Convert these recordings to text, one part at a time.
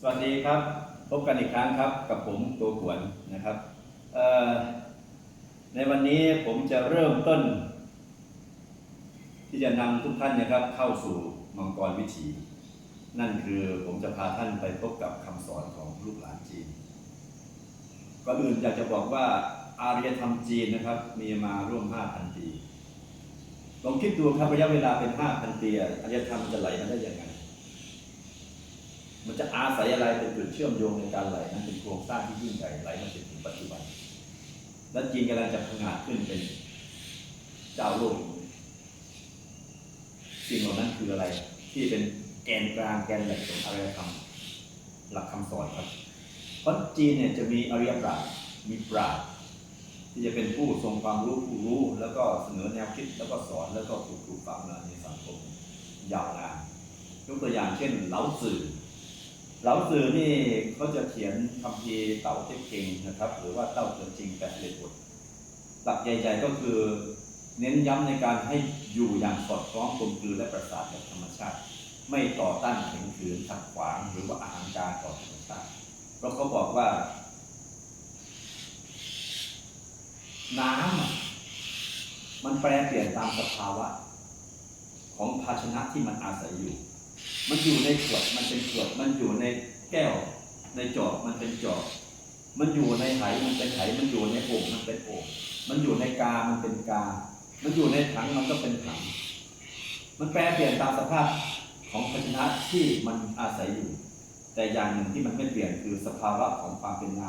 สวัสดีครับ พบกันอีกครั้งครับ กับผมตัวขวนนะครับ ในวันนี้ผมจะเริ่มต้น ที่จะนำทุกท่านนะครับ เข้าสู่มังกรวิถี นั่นคือผมจะพาท่านไปพบกับคำสอนของลูกหลานจีนก่อนอื่นอยากจะบอกว่าอารยธรรมจีนนะครับ มีมาร่วม 5,000 ปีลองคิดดูครับระยะเวลาเป็น 5,000 ปีอะอารยธรรมจะไหลมาได้ยังไง มันจะอาศัยอะไรเป็นจุดเชื่อมโยงในการไหลนั้นเป็นโครงสร้างที่ยิ่งใหญ่ไหลมาจนถึงปัจจุบัน และจีนกำลังจะพังาขึ้นเป็นเจ้าโลกสิ่งเหล่านั้นคืออะไร ที่เป็นแกนกลางแกนหลักของอารยธรรมหลักคำสอนครับ เพราะจีนเนี่ยจะมีอริยปราชญ์มีปราชญ์ที่จะเป็นผู้ทรงความรู้ผู้รู้ แล้วก็เสนอแนวคิดแล้วก็สอนแล้วก็ถูกปลูกฝังมาในสังคมยาวนานยกตัวอย่างเช่นเหลาสื่อ เหลาสื่อนี่เขาจะเขียนคำพีเต่าเต็กเก่งนะครับ หรือว่าเต้าเกินจริงแปดเหตุผลหลักใหญ่ ๆก็คือ เน้นย้ำในการให้อยู่อย่างสอดคล้องกลมกลืนและประสานกับธรรมชาติ ไม่ต่อต้านแข็งขืนขัดขวางหรือว่าอาหารการต่อธรรมชาติเพราะเขาบอกว่า น้ำมันแปรเปลี่ยนตามสภาวะ ของภาชนะที่มันอาศัยอยู่ มันอยู่ในขวดมันเป็นขวด มันอยู่ในแก้ว ในจอบมันเป็นจอบ มันอยู่ในไหมันเป็นไหมันอยู่ในโอ่งมันเป็นโอ่งมันอยู่ในกา มันเป็นกา มันอยู่ในถังมันก็เป็นถัง มันแปรเปลี่ยนตามสภาพของภาชนะที่มันอาศัยอยู่ แต่อย่างหนึ่งที่มันไม่เปลี่ยนคือสภาวะของความเป็นน้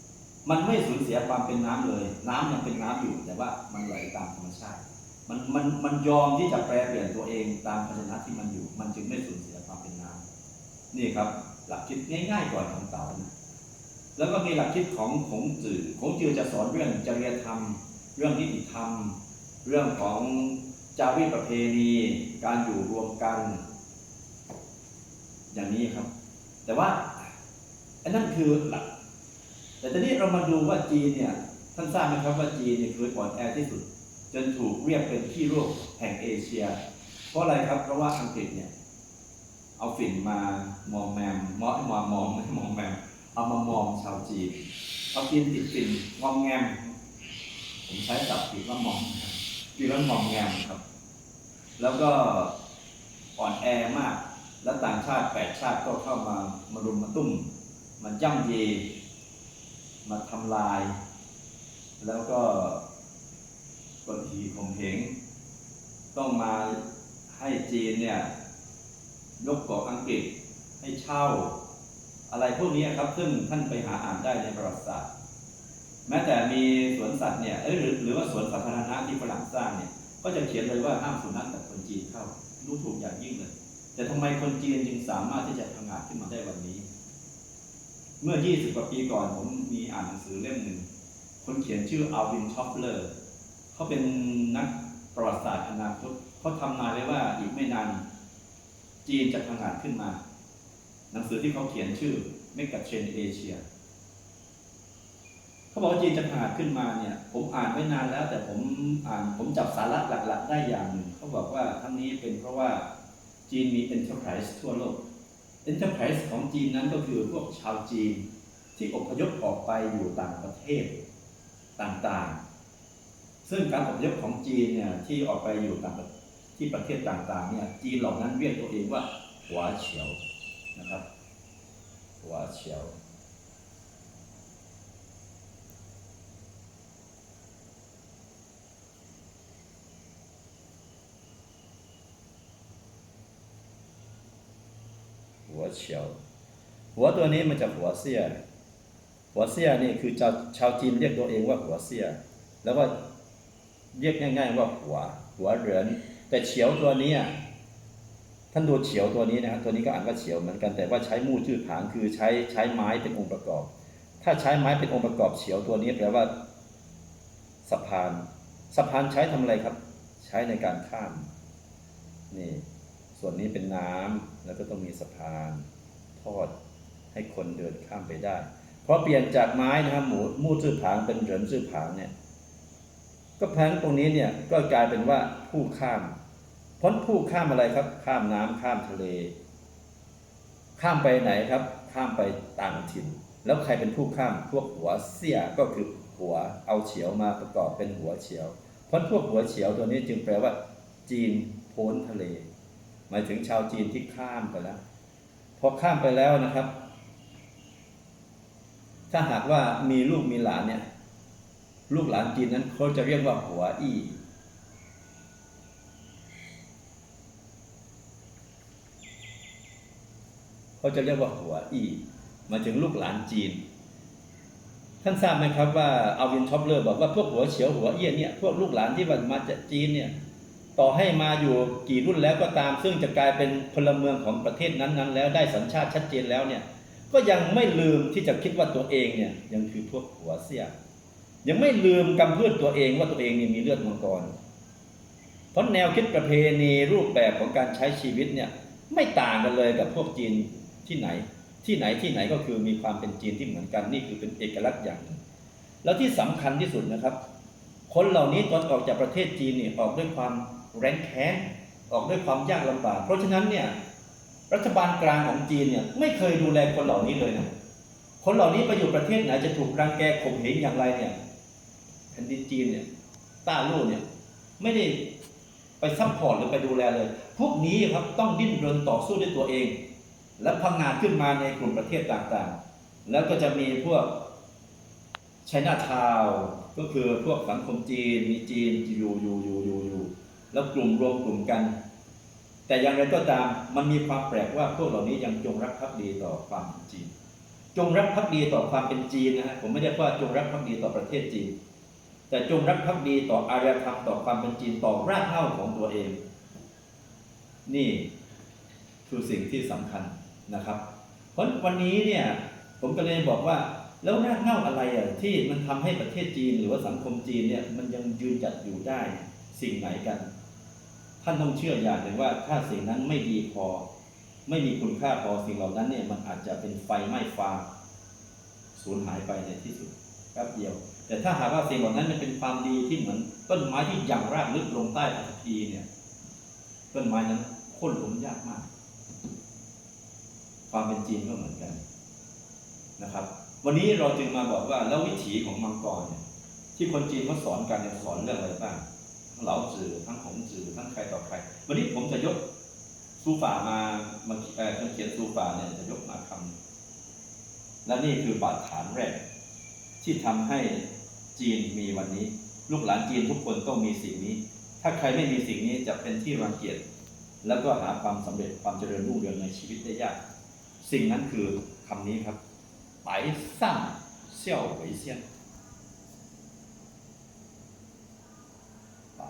ำมันไม่สูญเสียความเป็นน้ำเลย น้ำยังเป็นน้ำอยู่แต่ว่ามันไหลตามธรรมชาติ มันมันมันยอมที่จะแปรเปลี่ยนตัวเองตามภาชนะที่มันอยู่ มันจึงไม่สูญเสียความเป็นน้ำนี่ครับ หลักคิดง่ายๆก่อนของเต่านะแล้วก็มีหลักคิดของขงจือขงจือจะสอนเรื่องจริยธรรม เรื่องนิติธรรม เรื่องของจารีตประเพณี การอยู่รวมกัน อย่างนี้ครับ แต่ว่าอันนั้นคือหลัก แต่ตอนนี้เรามาดูว่าจีนเนี่ยท่านทราบไหมครับว่าจีนเนี่ยเคยอ่อนแอที่สุด จนถูกเรียกเป็นที่โลกแห่งเอเชีย เพราะอะไรครับเพราะว่าอังกฤษเนี่ยเอาฝิ่นมามอมแมมมอมามองไม่มองแมมเอามามองชาวจีนเอาจีนติดฝิ่นงอมแงมผมใช้ศัพท์ผิดว่ามองจีนแล้วมองแงมครับ แล้วก็อ่อนแอมาก แล้วต่างชาติแปดชาติก็เข้ามามารุมมาตุ้มมาย่ำเยมาทำลาย แล้วก็ กดขี่ข่มเหงต้องมาให้จีนเนี่ยยกเกาะอังกฤษให้เช่า อะไรพวกนี้ครับซึ่งท่านไปหาอ่านได้ในประวัติศาสตร์แม้แต่มีสวนสัตว์เนี่ยหรือหรือว่าสวนสาธารณะที่ฝรั่งสร้างเนี่ยก็จะเขียนเลยว่าห้ามสุนัขกับคนจีนเข้าดูถูกอย่างยิ่งเลย แต่ทำไมคนจีนจึงสามารถที่จะพังอาจขึ้นมาได้วันนี้ เมื่อ 20 กว่าปีก่อนผมมีอ่านหนังสือเล่มหนึ่งคนเขียนชื่ออัลวินช็อปเลอร์ เขาเป็นนักประวัติศาสตร์อนาคตเขาทำนายไว้ว่าอีกไม่นานจีนจะพังอาจขึ้นมา หนังสือที่เขาเขียนชื่อ m e g a t r e n d Asia เขาบอกว่าจีนจะพังอาจขึ้นมาเนี่ย ผมอ่านไม่นานแล้ว แต่ผมอ่านผมจับสาระหลัก ๆ ได้อย่างหนึ่งเขาบอกว่าทั้งนี้เป็นเพราะว่าจีนมี enterprise ทั่วโลก enterprise ของจีนนั้นก็คือพวกชาวจีนที่อพยพออกไปอยู่ต่างประเทศต่างๆ ซึ่งการอพยพของจีนเนี่ยที่ออกไปอยู่ต่างประที่ประเทศต่างๆเนี่ยจีนเหล่านั้นเรียกตัวเองว่าหัวเฉียวนะครับหัวเฉียวหัวเฉียว หัวตัวนี้มันจะหัวเสี้ยหัวเสี้ยนี่คือชาวชาวจีนเรียกตัวเองว่าหัวเสี้ยแล้วก็ เรียกง่าย ๆ ว่าหัว หัวเหรือน แต่เฉียวตัวนี้ท่านดูเฉียวตัวนี้นะครับตัวนี้ก็อ่านว่าเฉียวเหมือนกันแต่ว่าใช้มู่ชื่อผางคือใช้ใช้ไม้เป็นองค์ประกอบ ถ้าใช้ไม้เป็นองค์ประกอบเฉียวตัวนี้แปลว่าสะพานสะพานใช้ทำอะไรครับ ใช้ในการข้ามนี่ส่วนนี้เป็นน้ำแล้วก็ต้องมีสะพานทอดให้คนเดินข้ามไปได้ เพราะเปลี่ยนจากไม้นะครับหมูมู่ซื่อผางเป็นเหรินซื่อผางเนี่ย ก็แพลงตรงนี้เนี่ยก็กลายเป็นว่าผู้ข้ามพ้นผู้ข้ามอะไรครับ ข้ามน้ำข้ามทะเล ข้ามไปไหนครับ ข้ามไปต่างถิ่น แล้วใครเป็นผู้ข้ามพวกหัวเสียก็คือหัวเอาเฉียวมาประกอบเป็นหัวเฉียวพราะพวกหัวเฉียวตัวนี้จึงแปลว่า จีนพ้นทะเล หมายถึงชาวจีนที่ข้ามไปแล้วพอข้ามไปแล้วนะครับ ถ้าหากว่ามีลูกมีหลานเนี่ย ลูกหลานจีนนั้นเขาจะเรียกว่าหัวอี้เขาจะเรียกว่าหัวอี้มาถึงลูกหลานจีน ท่านทราบไหมครับว่าอาวินท็อปเลอร์บอกว่าพวกหัวเฉียวหัวเอี้ยเนี่ยพวกลูกหลานที่มาจากจีนเนี่ยต่อให้มาอยู่กี่รุ่นแล้วก็ตาม ซึ่งจะกลายเป็นพลเมืองของประเทศนั้นๆ แล้วได้สัญชาติชัดเจนแล้วเนี่ยก็ยังไม่ลืมที่จะคิดว่าตัวเองเนี่ยยังคือพวกหัวเสี้ย ยังไม่ลืมกำพืชตัวเองว่าตัวเองนี่มีเลือดมังกร เพราะแนวคิดประเพณีรูปแบบของการใช้ชีวิตเนี่ยไม่ต่างกันเลยกับพวกจีนที่ไหน ที่ไหนที่ไหนก็คือมีความเป็นจีนที่เหมือนกันนี่คือเป็นเอกลักษณ์อย่างหนึ่งแล้วที่สำคัญที่สุดนะครับ คนเหล่านี้ตอนออกจากประเทศจีนเนี่ยออกด้วยความแร้นแค้นออกด้วยความยากลำบาก เพราะฉะนั้นเนี่ยรัฐบาลกลางของจีนเนี่ยไม่เคยดูแลคนเหล่านี้เลยนะคนเหล่านี้ไปอยู่ประเทศไหนจะถูกรังแกข่มเหงอย่างไรเนี่ย แผ่นดินจีนเนี่ยต้าลู่เนี่ยไม่ได้ไปซัพพอร์ตหรือไปดูแลเลย พวกนี้ครับต้องดิ้นรนต่อสู้ด้วยตัวเอง และพังงานขึ้นมาในกลุ่มประเทศต่างๆ แล้วก็จะมีพวกไชน่าทาวก็คือพวกสังคมจีนมีจีนอยู่อยู่อยู่อยู่อยู่แล้วกลุ่มรวมกลุ่มกัน แต่อย่างไรก็ตามมันมีความแปลกว่าพวกเหล่านี้ยังจงรักภักดีต่อความเป็นจีน จงรักภักดีต่อความเป็นจีนนะฮะผมไม่ได้ว่าจงรักภักดีต่อประเทศจีน แต่จงรักภักดีต่ออารยธรรมต่อความเป็นจีนต่อรากเหง้าของตัวเอง นี่คือสิ่งที่สำคัญนะครับ เพราะวันนี้เนี่ยผมก็เลยบอกว่าแล้วรากเหง้าอะไรอะที่มันทำให้ประเทศจีนหรือว่าสังคมจีนเนี่ยมันยังยืนจัดอยู่ได้สิ่งไหนกัน ท่านต้องเชื่ออย่างหนึ่งว่าถ้าสิ่งนั้นไม่ดีพอ ไม่มีคุณค่าพอสิ่งเหล่านั้นเนี่ยมันอาจจะเป็นไฟไหม้ฟางสูญหายไปในที่สุดแป๊บเดียว แต่ถ้าหากว่าสิ่งเหล่านั้นมันเป็นความดีที่เหมือน ต้นไม้ที่ยังรากลึกลงใต้อัฐพีเนี่ย ต้นไม้นั้นโค่นล้มยากมาก ความเป็นจีนก็เหมือนกันนะครับ วันนี้เราจึงมาบอกว่าแล้ววิถีของมังกรเนี่ย ที่คนจีนเขาสอนกันเนี่ยสอนเรื่องอะไรบ้างทั้งเหลาจือทั้งหงจือทั้งใครต่อใคร วันนี้ผมจะยกซูฝ่ามามาเอ่อเขียนซูฝ่าเนี่ยจะยกมาคำและนี่คือบาดฐานแรกที่ทำให้ จีนมีวันนี้ ลูกหลานจีนทุกคนต้องมีสิ่งนี้ ถ้าใครไม่มีสิ่งนี้จะเป็นที่รังเกียจแล้วก็หาความสำเร็จความเจริญรุ่งเรืองในชีวิตได้ยาก สิ่งนั้นคือคำนี้ครับไปสร้างเซี่ยวไวเซียนไป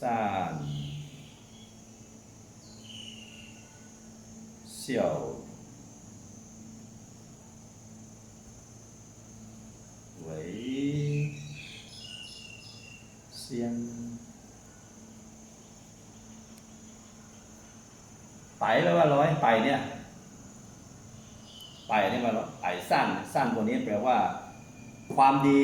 สร้างเซี่ยว 先。ไปแปลว่าร้อยไปเนี่ยไปนี่มาไปสั้นสั้นตัวนี้แปลว่า ความดี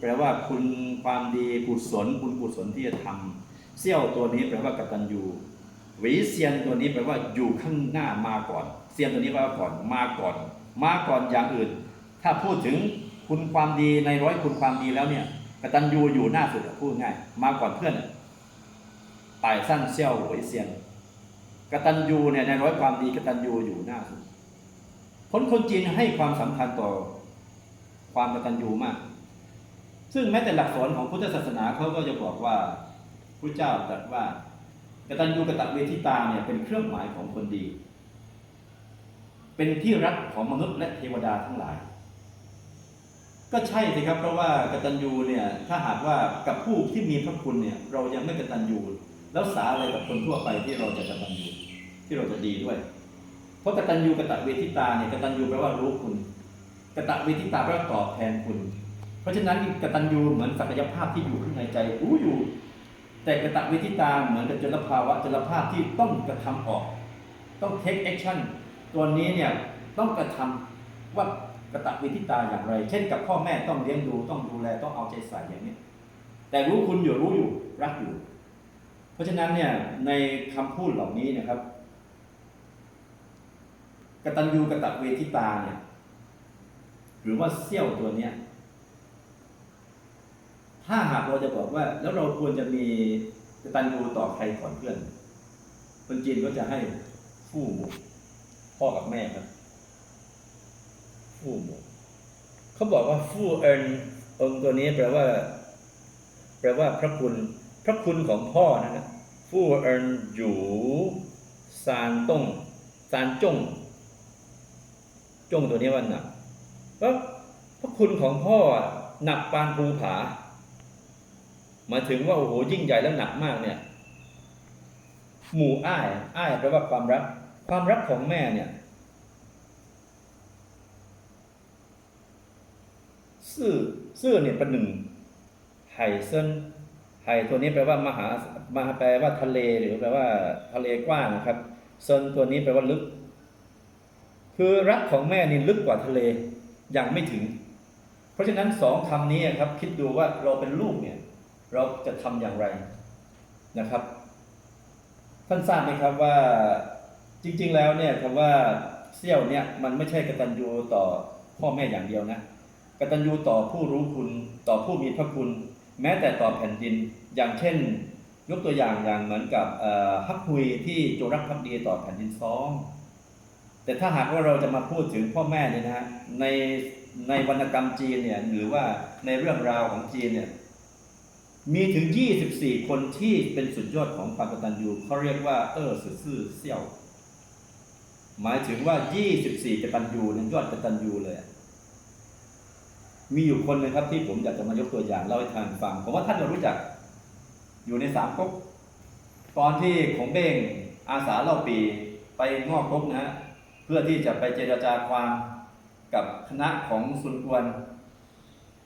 แปลว่าคุณความดีกุศลบุญกุศลที่จะทำเซี่ยวตัวนี้แปลว่ากตัญญูหวีเซียนตัวนี้แปลว่าอยู่ข้างหน้ามาก่อนเซียนตัวนี้แปลว่าก่อนมาก่อน มาก่อนอย่างอื่น ถ้าพูดถึงคุณความดีในร้อยคุณความดีแล้วเนี่ย กตัญญูอยู่หน้าสุดพูดง่าย มาก่อนเพื่อนไปสั้นเซี่ยวหวีเซียนกตัญญูเนี่ยในร้อยความดีกตัญญูอยู่หน้าสุดคนคนจีนให้ความสำคัญต่อความกตัญญูมาก ซึ่งแม้แต่หลักสอนของพุทธศาสนาเขาก็จะบอกว่าพระเจ้าตรัสว่ากตัญญูกตเวทิตาเนี่ยเป็นเครื่องหมายของคนดี เป็นที่รักของมนุษย์และเทวดาทั้งหลาย ก็ใช่สิครับ เพราะว่ากตัญญูเนี่ยถ้าหากว่ากับผู้ที่มีพระคุณเนี่ยเรายังไม่กตัญญูแล้วสาอะไรกับคนทั่วไปที่เราจะกตัญญูที่เราจะดีด้วย เพราะกตัญญูกตเวทิตาเนี่ยกตัญญูแปลว่ารู้คุณกตเวทิตาแปลว่าตอบแทนคุณ เพราะฉะนั้นกตัญญูเหมือนศักยภาพที่อยู่ข้างในใจรู้อยู่ แต่กตเวทิตาเหมือนกับจลภาวะจลภาพที่ต้องกระทำออก ต้อง take action ตัวนี้เนี่ยต้องกระทำว่า กระตเวทิตาอย่างไร เช่นกับพ่อแม่ต้องเลี้ยงดูต้องดูแลต้องเอาใจใส่อย่างนี้ แต่รู้คุณอยู่รู้อยู่รักอยู่ เพราะฉะนั้นเนี่ยในคำพูดเหล่านี้นะครับกตัญญูกตเวทิตาเนี่ยหรือว่าเสี้ยวตัวเนี้ยถ้าหากเราจะบอกว่า แล้วเราควรจะมีกตัญญูต่อใครก่อนเพื่อน คนจีนก็จะให้ฟู่หมูพ่อกับแม่ครับ ฟู่หมูเขาบอกว่าฟู่เอินองค์ตัวนี้แปลว่า แปลว่าพระคุณ พระคุณของพ่อนะครับฟู่เอินอยู่ซานตงซานจงจงตัวนี้ว่าหนักเพราะพระคุณของพ่อหนักปานภูผาหมายถึงว่าโอ้โหยิ่งใหญ่และหนักมากเนี่ย หมู่อ้าย อ้ายแปลว่าความรัก ความรักของแม่เนี่ย ซื่อซื่อเนี่ยเป็นหนึ่งไห่เส้นไห่ตัวนี้แปลว่ามหามหาแปลว่าทะเลหรือแปลว่าทะเลกว้างนะครับเซนตัวนี้แปลว่าลึก คือรักของแม่นี่ลึกกว่าทะเลยังไม่ถึง เพราะฉะนั้นสองคำนี้ครับ คิดดูว่าเราเป็นลูกเนี่ย เราจะทำอย่างไรนะครับ ท่านทราบไหมครับว่าจริง ๆ แล้วเนี่ยคำว่าเซี่ยวเนี่ยมันไม่ใช่กตัญญูต่อพ่อแม่อย่างเดียวนะ กตัญญูต่อผู้รู้คุณต่อผู้มีพระคุณ แม้แต่ต่อแผ่นดิน อย่างเช่น ยกตัวอย่างอย่างเหมือนกับฮักฮุยที่จงรักภักดีต่อแผ่นดินซอง แต่ถ้าหากว่าเราจะมาพูดถึงพ่อแม่เนี่ยนะฮะในในวรรณกรรมจีนเนี่ยหรือว่าในเรื่องราวของจีนเนี่ยมีถึง 24 คนที่เป็นสุดยอดของความกตัญญูเขาเรียกว่าเออสื่อซื่อเซี่ยว หมายถึงว่า 24กตัญญูนี่ยยอดกตัญญูเลยอะ มีอยู่คนหนึงครับที่ผมอยากจะมายกตัวอย่างเล่าให้ท่านฟังผมว่าท่านจะรู้จัก อยู่ในสามก๊กตอนที่ของเบ้งอาสาเล่าปีไปงอกก๊กนะฮะเพื่อที่จะไปเจรจาความกับคณะของซุนกวน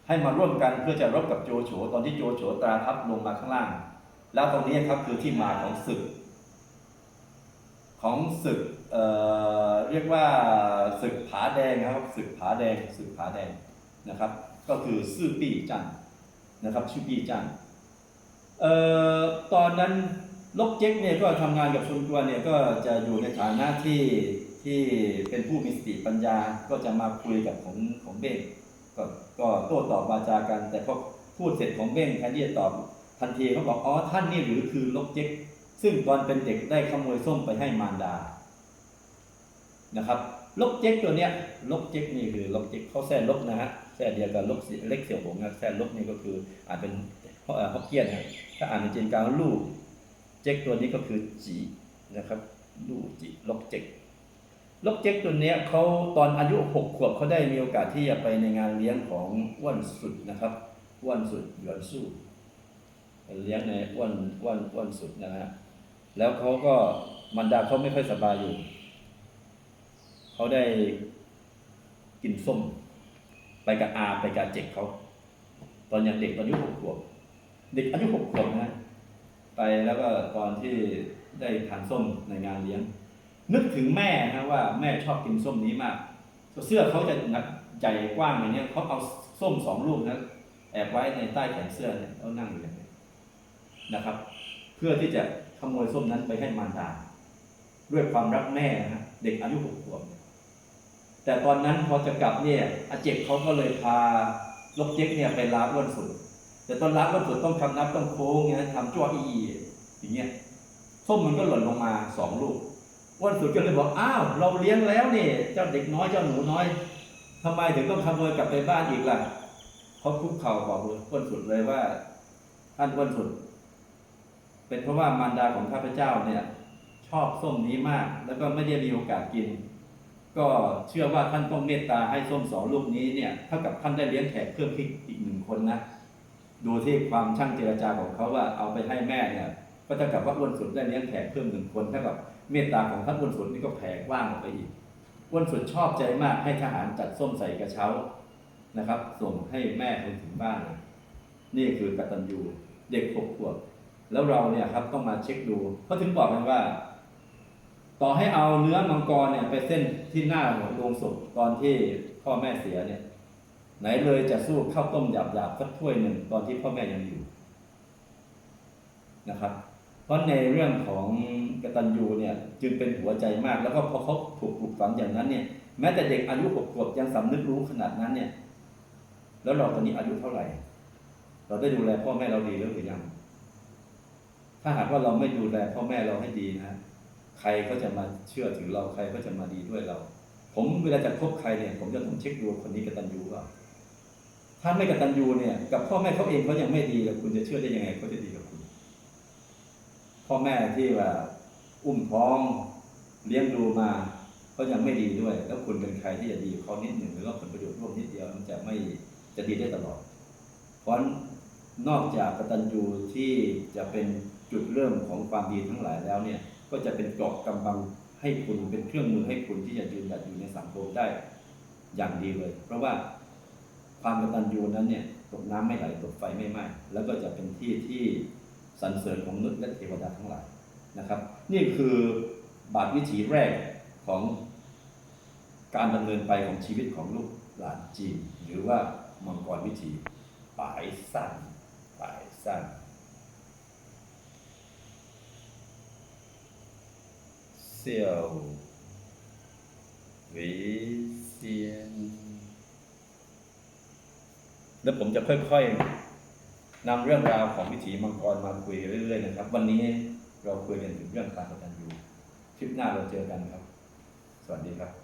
ให้มาร่วมกันเพื่อจะรบกับโจโฉตอนที่โจโฉตราทัพลงมาข้างล่าง แล้วตรงนี้ครับคือที่มาของศึก ของศึกเอ่อเรียกว่าศึกผาแดงครับศึกผาแดงศึกผาแดง นะครับ ก็คือซื่อปี้จันนะครับชื่อปี้จันเอ่อตอนนั้นลกเจ๊กเนี่ยก็ทำงานกับชุนกวนเนี่ยก็จะอยู่ในฐานะที่ที่เป็นผู้มีสติปัญญาก็จะมาคุยกับของของเบ้งก็ก็โต้ตอบวาจากัน แต่พอพูดเสร็จของเบ้งแทนที่จะตอบทันทีเขาบอกอ๋อท่านนี่หรือคือลกเจ๊กซึ่งตอนเป็นเด็กได้ขโมยส้มไปให้มารดานะครับลกเจ๊กตัวเนี้ยลกเจ๊กนี่คือลกเจ๊กเขาแซ่ลกนะฮะ แซ่เดียวกับลกเล็กเสี่ยวหงนะแซ่ลกนี่ก็คืออ่านเป็นฮอกเกี้ยนนะถ้าอ่านเป็นจีนกลางลูกเจ๊กตัวนี้ก็คือจีนะครับลูกจีลกเจ๊กลกเจ๊กตัวนี้เขาตอนอายุหกขวบเขาได้มีโอกาสที่จะไปในงานเลี้ยงของอ้วนสุดนะครับอ้วนสุดหยวนสู้เลี้ยงในอ้วนอ้วนอ้วนสุดนะฮะแล้วเขาก็มันดาเขาไม่ค่อยสบายอยู่ เขาได้กินส้ม ไปกับอาไปกับเจ็กเขา ตอนยังเด็กตอนอายุหกขวบ เด็กอายุหกขวบนะไปแล้วก็ตอนที่ได้ทานส้มในงานเลี้ยง นึกถึงแม่นะว่าแม่ชอบกินส้มนี้มากเสื้อเขาจะหนักใจกว้างอย่างเนี้ยเขาเอาส้มสองลูกนะแอบไว้ในใต้แขนเสื้อเนี่ยเขานั่งอยู่อย่างนี้นะครับ เพื่อที่จะขโมยส้มนั้นไปให้มารดา ด้วยความรักแม่นะฮะเด็กอายุหกขวบ แต่ตอนนั้นพอจะกลับเนี่ยอาเจกเขาก็เลยพาลกเจ๊กเนี่ยไปลาอ้วนสุด แต่ตอนลาอ้วนสุดต้องคำนับต้องโค้งเงี้ยทำจ้วอีอย่างเงี้ยส้มมันก็หล่นลงมาสองลูกอ้วนสุดก็เลยบอกอ้าวเราเลี้ยงแล้วเนี่ยเจ้าเด็กน้อยเจ้าหนูน้อยทำไมถึงต้องขโมยกลับไปบ้านอีกล่ะเขาคุกเข่าบอกเลยอ้วนสุดเลยว่าท่านอ้วนสุด เป็นเพราะว่ามารดาของข้าพเจ้าเนี่ย ชอบส้มนี้มาก แล้วก็ไม่ได้มีโอกาสกิน ก็เชื่อว่าท่านต้องเมตตาให้ส้มสองลูกนี้เนี่ยเท่ากับท่านได้เลี้ยงแขกเพิ่มขึ้นอีกหนึ่งคนนะดูที่ความช่างเจรจาของเขาว่าเอาไปให้แม่เนี่ย ก็เท่ากับว่าอ้วนสุดได้เลี้ยงแขกเพิ่มหนึ่งคนเท่ากับเมตตาของท่านอ้วนสุดนี่ก็แผ่กว้างออกไปอีกอ้วนสุดชอบใจมากให้ทหารจัดส้มใส่กระเช้านะครับ ส่งให้แม่ไปถึงบ้านเลยนี่คือกตัญญูเด็กหกขวบแล้วเราเนี่ยครับต้องมาเช็คดูเขาถึงบอกกันว่า ต่อให้เอาเนื้อมังกรเนี่ยไปเส้นที่หน้าของโลงศพตอนที่พ่อแม่เสียเนี่ย ไหนเลยจะสู้ข้าวต้มหยาบๆสักถ้วยหนึ่งตอนที่พ่อแม่ยังอยู่นะครับ เพราะในเรื่องของกตัญญูเนี่ยจึงเป็นหัวใจมาก แล้วก็พอเขาถูกปลูกฝังอย่างนั้นเนี่ยแม้แต่เด็กอายุหกขวบยังสำนึกรู้ขนาดนั้นเนี่ย แล้วเราตอนนี้อายุเท่าไหร่ เราได้ดูแลพ่อแม่เราดีหรือยังถ้าหากว่าเราไม่ดูแลพ่อแม่เราให้ดีนะ ใครก็จะมาเชื่อถือเราใครก็จะมาดีด้วยเรา ผมเวลาจะคบใครเนี่ยผมจะต้องเช็คดูคนนี้กตัญญูเปล่าถ้าไม่กตัญญูเนี่ยกับพ่อแม่เขาเองเขายังไม่ดีแล้วคุณจะเชื่อได้ยังไงเขาจะดีกับคุณ พ่อแม่ที่ว่าอุ้มท้องเลี้ยงดูมาเขายังไม่ดีด้วย แล้วคุณเป็นใครที่จะดีเขานิดหนึ่งหรือว่าผลประโยชน์ร่วมนิดเดียวมันจะไม่จะดีได้ตลอด เพราะฉะนั้นนอกจากกตัญญูที่จะเป็นจุดเริ่มของความดีทั้งหลายแล้วเนี่ย ก็จะเป็นเกราะกำบังให้คุณเป็นเครื่องมือให้คุณที่จะยืนหยัดอยู่ในสังคมได้อย่างดีเลย เพราะว่าความกตัญญูนั้นเนี่ยตกน้ำไม่ไหลตกไฟไม่ไหม้แล้วก็จะเป็นที่ที่สรรเสริญของมนุษย์และเทวดาทั้งหลายนะครับ นี่คือบาทวิถีแรกของการดำเนินไปของชีวิตของลูกหลานจีน หรือว่ามังกรวิถีปายสั้นปายสั้น เซียววีเซียนแล้วผมจะค่อยๆนำเรื่องราวของวิถีมังกรมาคุยเรื่อยๆนะครับ วันนี้เราคุยกันถึงเรื่องการกตัญญูคลิปหน้าเราเจอกันครับ สวัสดีครับ